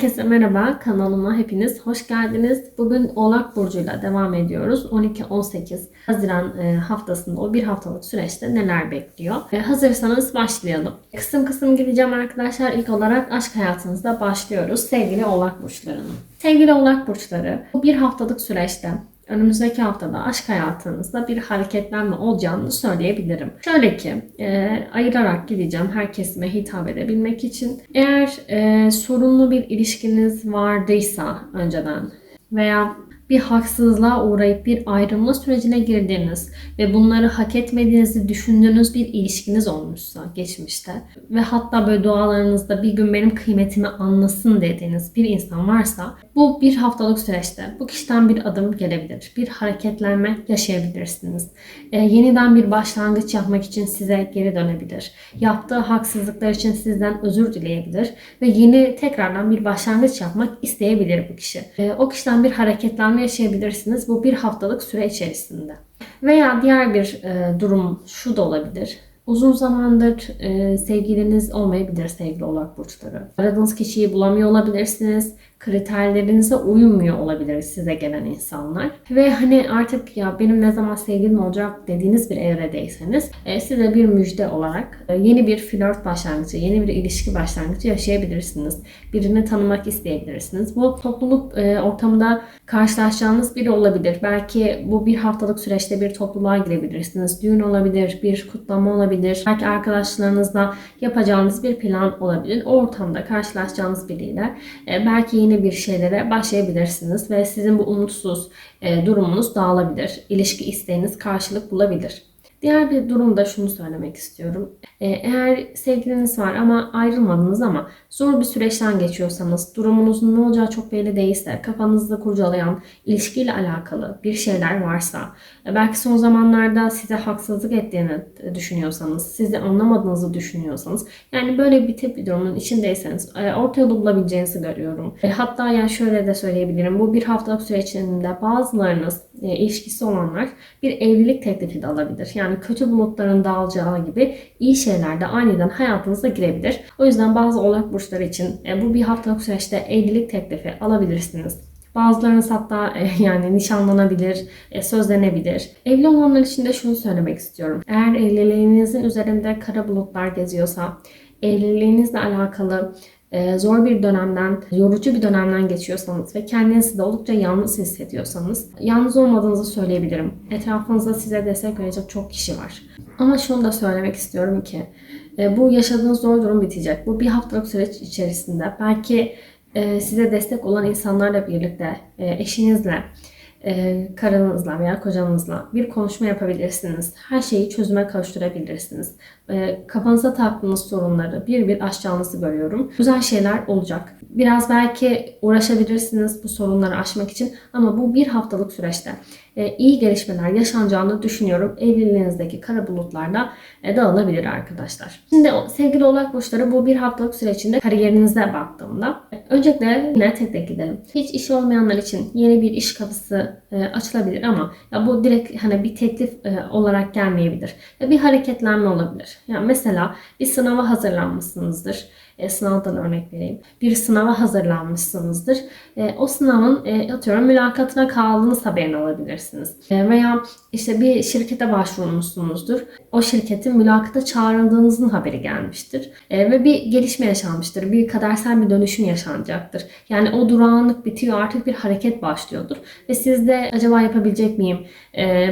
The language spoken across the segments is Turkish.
Herkese merhaba, kanalıma hepiniz hoş geldiniz. Bugün Oğlak Burcu'yla devam ediyoruz. 12-18 Haziran e, haftasında o bir haftalık süreçte neler bekliyor? E, Hazırsanız başlayalım. Kısım kısım gideceğim arkadaşlar. İlk olarak aşk hayatınızda başlıyoruz. Sevgili Oğlak Burçlarının. Sevgili Oğlak Burçları, bu bir haftalık süreçte önümüzdeki haftada aşk hayatınızda bir hareketlenme olacağını söyleyebilirim. Şöyle ki e, ayırarak gideceğim her kesime hitap edebilmek için. Eğer e, sorunlu bir ilişkiniz vardıysa önceden veya bir haksızlığa uğrayıp bir ayrılma sürecine girdiğiniz ve bunları hak etmediğinizi düşündüğünüz bir ilişkiniz olmuşsa geçmişte ve hatta böyle dualarınızda bir gün benim kıymetimi anlasın dediğiniz bir insan varsa bu bir haftalık süreçte bu kişiden bir adım gelebilir. Bir hareketlenme yaşayabilirsiniz. Ee, yeniden bir başlangıç yapmak için size geri dönebilir. Yaptığı haksızlıklar için sizden özür dileyebilir ve yeni tekrardan bir başlangıç yapmak isteyebilir bu kişi. Ee, o kişiden bir hareketlenme yaşayabilirsiniz bu bir haftalık süre içerisinde. Veya diğer bir e, durum şu da olabilir. Uzun zamandır e, sevgiliniz olmayabilir sevgili oğlak burçları. Aradığınız kişiyi bulamıyor olabilirsiniz. Kriterlerinize uymuyor olabilir size gelen insanlar. Ve hani artık ya benim ne zaman sevgilim olacak dediğiniz bir evredeyseniz e, size bir müjde olarak e, yeni bir flört başlangıcı, yeni bir ilişki başlangıcı yaşayabilirsiniz. Birini tanımak isteyebilirsiniz. Bu topluluk e, ortamında karşılaşacağınız biri olabilir. Belki bu bir haftalık süreçte bir topluluğa girebilirsiniz. Düğün olabilir, bir kutlama olabilir. Belki arkadaşlarınızla yapacağınız bir plan olabilir. O ortamda karşılaşacağınız biriyle e, belki yeni bir şeylere başlayabilirsiniz ve sizin bu umutsuz e, durumunuz dağılabilir. İlişki isteğiniz karşılık bulabilir. Diğer bir durumda şunu söylemek istiyorum. Ee, eğer sevgiliniz var ama ayrılmadınız ama zor bir süreçten geçiyorsanız, durumunuzun ne olacağı çok belli değilse, kafanızda kurcalayan ilişkiyle alakalı bir şeyler varsa, e, belki son zamanlarda size haksızlık ettiğini düşünüyorsanız, sizi anlamadığınızı düşünüyorsanız, yani böyle bir tip bir durumun içindeyseniz e, orta yolu bulabileceğinizi görüyorum. E, hatta yani şöyle de söyleyebilirim. Bu bir haftalık süreç içinde bazılarınız ilişkisi olanlar bir evlilik teklifi de alabilir. Yani kötü bulutların dağılacağı gibi iyi şeyler de aniden hayatınıza girebilir. O yüzden bazı oğlak burçları için bu bir haftalık süreçte evlilik teklifi alabilirsiniz. Bazılarınız hatta e, yani nişanlanabilir, e, sözlenebilir. Evli olanlar için de şunu söylemek istiyorum. Eğer evliliğinizin üzerinde kara bulutlar geziyorsa, evliliğinizle alakalı e, zor bir dönemden, yorucu bir dönemden geçiyorsanız ve kendinizi de oldukça yalnız hissediyorsanız yalnız olmadığınızı söyleyebilirim. Etrafınızda size destek verecek çok kişi var. Ama şunu da söylemek istiyorum ki bu yaşadığınız zor durum bitecek. Bu bir haftalık süreç içerisinde belki e, size destek olan insanlarla birlikte, e, eşinizle, e, karınızla veya kocanızla bir konuşma yapabilirsiniz. Her şeyi çözüme kavuşturabilirsiniz. E, kafanıza taktığınız sorunları bir bir aşacağınızı görüyorum. Güzel şeyler olacak. Biraz belki uğraşabilirsiniz bu sorunları aşmak için ama bu bir haftalık süreçte e, iyi gelişmeler yaşanacağını düşünüyorum. Evliliğinizdeki kara bulutlarda e, dağılabilir arkadaşlar. Şimdi sevgili oğlak burçları bu bir haftalık süre içinde kariyerinize baktığımda e, öncelikle yine tek tek gidelim. Hiç iş olmayanlar için yeni bir iş kapısı açılabilir ama ya bu direkt hani bir teklif olarak gelmeyebilir. Ya bir hareketlenme olabilir. Yani mesela bir sınava hazırlanmışsınızdır e, sınavdan örnek vereyim. Bir sınava hazırlanmışsınızdır. E, o sınavın e, atıyorum mülakatına kaldığınız haberini alabilirsiniz. E, veya işte bir şirkete başvurmuşsunuzdur. O şirketin mülakata çağrıldığınızın haberi gelmiştir. E, ve bir gelişme yaşanmıştır. Bir kadersel bir dönüşüm yaşanacaktır. Yani o durağanlık bitiyor artık bir hareket başlıyordur. Ve siz de acaba yapabilecek miyim?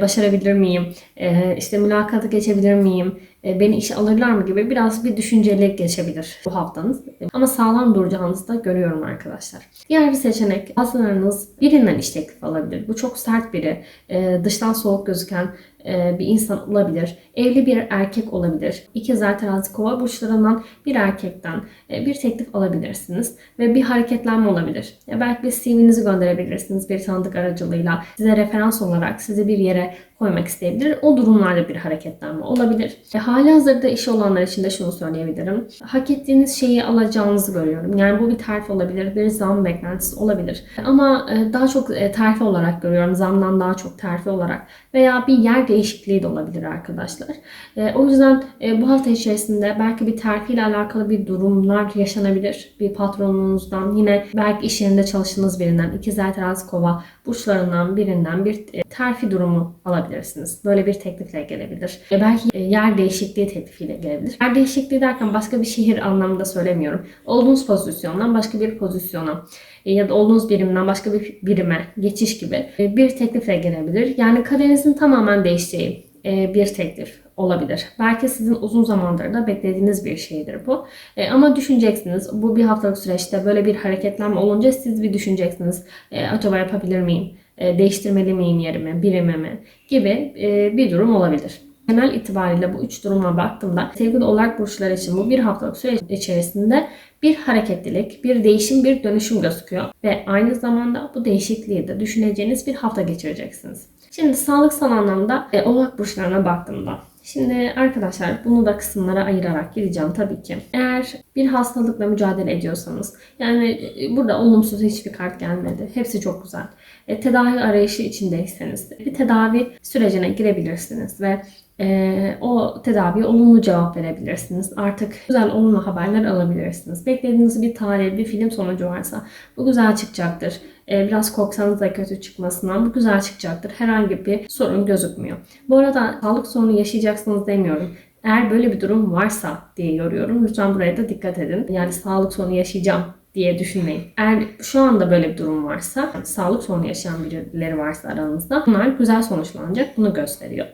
Başarabilir miyim? E, işte mülakatı geçebilir miyim? E, beni işe alırlar mı gibi biraz bir düşüncelik geçebilir bu haftanız. Ama sağlam duracağınızı da görüyorum arkadaşlar. Diğer bir seçenek bazılarınız birinden iş teklifi alabilir. Bu çok sert biri. E, dıştan soğuk gözüken e, bir insan olabilir. Evli bir erkek olabilir. İkizler terazi kova burçlarından bir erkekten bir teklif alabilirsiniz. Ve bir hareketlenme olabilir. Belki bir CV'nizi gönderebilirsiniz bir tanıdık aracılığıyla. Size referans olarak sizi bir yere koymak isteyebilir. O durumlarda bir hareketlenme olabilir. E, hali hazırda işi olanlar için de şunu söyleyebilirim. Hak ettiğiniz şeyi alacağınızı görüyorum. Yani bu bir terfi olabilir, bir zam beklentisi olabilir. Ama e, daha çok e, terfi olarak görüyorum. Zamdan daha çok terfi olarak. Veya bir yer değişikliği de olabilir arkadaşlar. E, o yüzden e, bu hafta içerisinde belki bir terfi ile alakalı bir durumlar yaşanabilir. Bir patronunuzdan yine belki iş yerinde çalıştığınız birinden, ikizler terazi kova burçlarından birinden bir e, terfi durumu alabilirsiniz. Böyle bir teklifle gelebilir. E, belki yer değişikliği teklifiyle gelebilir. Yer değişikliği derken başka bir şehir anlamında söylemiyorum. Olduğunuz pozisyondan başka bir pozisyona ya da olduğunuz birimden başka bir birime geçiş gibi e, bir teklifle gelebilir. Yani kaderinizin tamamen değişeceği e, bir teklif olabilir. Belki sizin uzun zamandır da beklediğiniz bir şeydir bu. E, ama düşüneceksiniz. Bu bir haftalık süreçte böyle bir hareketlenme olunca siz bir düşüneceksiniz. E, acaba yapabilir miyim? E, değiştirmeli miyim yerimi, birimimi gibi e, bir durum olabilir. Genel itibariyle bu üç duruma baktığımda sevgili oğlak burçları için bu bir haftalık süreç içerisinde bir hareketlilik, bir değişim, bir dönüşüm gözüküyor. Ve aynı zamanda bu değişikliği de düşüneceğiniz bir hafta geçireceksiniz. Şimdi sağlıksal anlamda e, oğlak burçlarına baktığımda Şimdi arkadaşlar bunu da kısımlara ayırarak gideceğim tabii ki. Eğer bir hastalıkla mücadele ediyorsanız yani e, burada olumsuz hiçbir kart gelmedi. Hepsi çok güzel. E, tedavi arayışı içindeyseniz bir tedavi sürecine girebilirsiniz ve e, o tedaviye olumlu cevap verebilirsiniz. Artık güzel olumlu haberler alabilirsiniz. Beklediğiniz bir tarih, bir film sonucu varsa bu güzel çıkacaktır. E, biraz korksanız da kötü çıkmasından bu güzel çıkacaktır. Herhangi bir sorun gözükmüyor. Bu arada sağlık sorunu yaşayacaksınız demiyorum. Eğer böyle bir durum varsa diye yoruyorum. Lütfen buraya da dikkat edin. Yani sağlık sorunu yaşayacağım diye düşünmeyin. Eğer şu anda böyle bir durum varsa, sağlık sorunu yaşayan birileri varsa aranızda bunlar güzel sonuçlanacak. Bunu gösteriyor.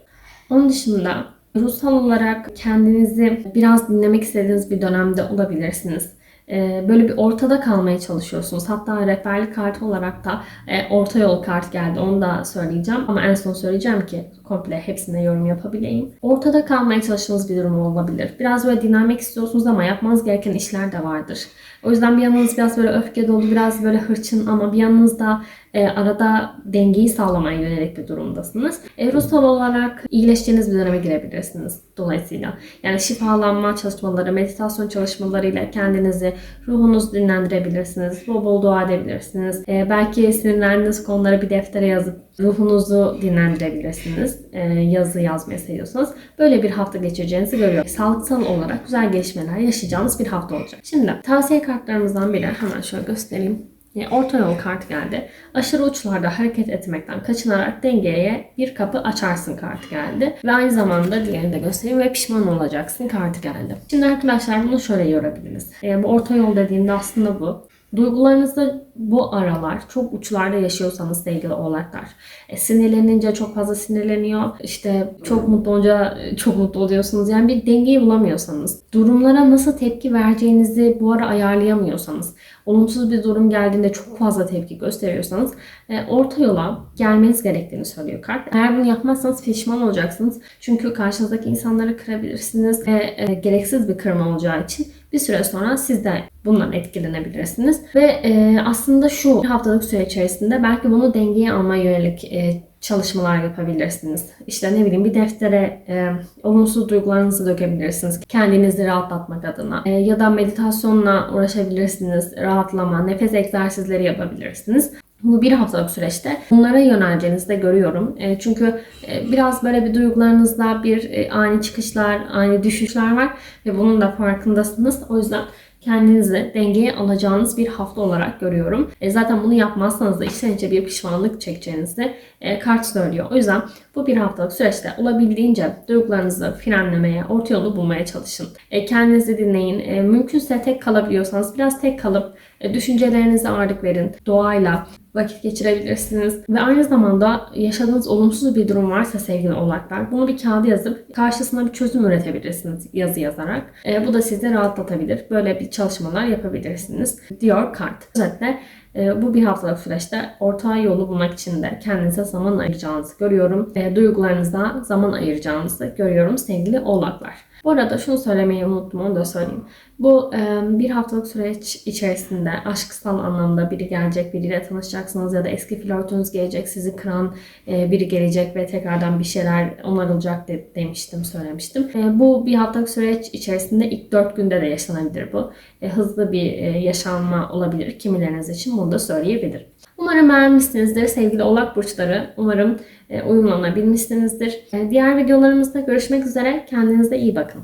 Onun dışında ruhsal olarak kendinizi biraz dinlemek istediğiniz bir dönemde olabilirsiniz. Ee, böyle bir ortada kalmaya çalışıyorsunuz. Hatta rehberlik kartı olarak da e, orta yol kart geldi. Onu da söyleyeceğim. Ama en son söyleyeceğim ki komple hepsine yorum yapabileyim. Ortada kalmaya çalıştığınız bir durum olabilir. Biraz böyle dinlenmek istiyorsunuz ama yapmanız gereken işler de vardır. O yüzden bir yanınız biraz böyle öfke dolu, biraz böyle hırçın ama bir yanınız da e, arada dengeyi sağlamaya yönelik bir durumdasınız. E, ruhsal olarak iyileşeceğiniz bir döneme girebilirsiniz dolayısıyla. Yani şifalanma çalışmaları, meditasyon çalışmalarıyla kendinizi, ruhunuzu dinlendirebilirsiniz. Bol bol dua edebilirsiniz. E, belki sinirlendiğiniz konuları bir deftere yazıp ruhunuzu dinlendirebilirsiniz. E, yazı yazmayı seviyorsanız. Böyle bir hafta geçireceğinizi görüyorum. Sağlıksal olarak güzel gelişmeler yaşayacağınız bir hafta olacak. Şimdi tavsiye kartlarımızdan biri hemen şöyle göstereyim. Yani orta yol kart geldi. Aşırı uçlarda hareket etmekten kaçınarak dengeye bir kapı açarsın kartı geldi. Ve aynı zamanda diğerini de göstereyim ve pişman olacaksın kartı geldi. Şimdi arkadaşlar bunu şöyle yorabiliriz. E, bu orta yol dediğimde aslında bu. Duygularınızda bu aralar çok uçlarda yaşıyorsanız sevgili oğlaklar. E, sinirlenince çok fazla sinirleniyor. İşte çok mutlu olunca e, çok mutlu oluyorsunuz. Yani bir dengeyi bulamıyorsanız, durumlara nasıl tepki vereceğinizi bu ara ayarlayamıyorsanız, olumsuz bir durum geldiğinde çok fazla tepki gösteriyorsanız e, orta yola gelmeniz gerektiğini söylüyor kart. Eğer bunu yapmazsanız pişman olacaksınız. Çünkü karşınızdaki insanları kırabilirsiniz ve e, gereksiz bir kırma olacağı için bir süre sonra siz de bundan etkilenebilirsiniz. Ve e, aslında şu haftalık süre içerisinde belki bunu dengeye alma yönelik e, çalışmalar yapabilirsiniz. İşte ne bileyim bir deftere e, olumsuz duygularınızı dökebilirsiniz. Kendinizi rahatlatmak adına. E, ya da meditasyonla uğraşabilirsiniz. Rahatlama, nefes egzersizleri yapabilirsiniz. Bu bir haftalık süreçte bunlara yöneleceğinizi de görüyorum. E, çünkü e, biraz böyle bir duygularınızda bir e, ani çıkışlar, ani düşüşler var ve bunun da farkındasınız. O yüzden kendinizi dengeye alacağınız bir hafta olarak görüyorum. E, zaten bunu yapmazsanız da içten içe bir pişmanlık çekeceğinizi e, kart söylüyor. O yüzden bu bir haftalık süreçte olabildiğince duygularınızı frenlemeye, orta yolu bulmaya çalışın. E, kendinizi dinleyin. E, mümkünse tek kalabiliyorsanız biraz tek kalıp e, düşüncelerinize ağırlık verin. Doğayla, vakit geçirebilirsiniz. Ve aynı zamanda yaşadığınız olumsuz bir durum varsa sevgili oğlaklar bunu bir kağıda yazıp karşısına bir çözüm üretebilirsiniz yazı yazarak. E, bu da sizi rahatlatabilir. Böyle bir çalışmalar yapabilirsiniz diyor kart. Özetle e, bu bir haftalık süreçte orta yolu bulmak için de kendinize zaman ayıracağınızı görüyorum. E, duygularınıza zaman ayıracağınızı görüyorum sevgili oğlaklar. Bu arada şunu söylemeyi unuttum onu da söyleyeyim. Bu bir haftalık süreç içerisinde aşksal anlamda biri gelecek, biriyle tanışacaksınız ya da eski flörtünüz gelecek, sizi kıran biri gelecek ve tekrardan bir şeyler onarılacak de, demiştim, söylemiştim. Bu bir haftalık süreç içerisinde ilk 4 günde de yaşanabilir bu. Hızlı bir yaşanma olabilir kimileriniz için bunu da söyleyebilirim. Umarım beğenmişsinizdir sevgili oğlak burçları. Umarım e, uyumlanabilmişsinizdir. E, diğer videolarımızda görüşmek üzere. Kendinize iyi bakın.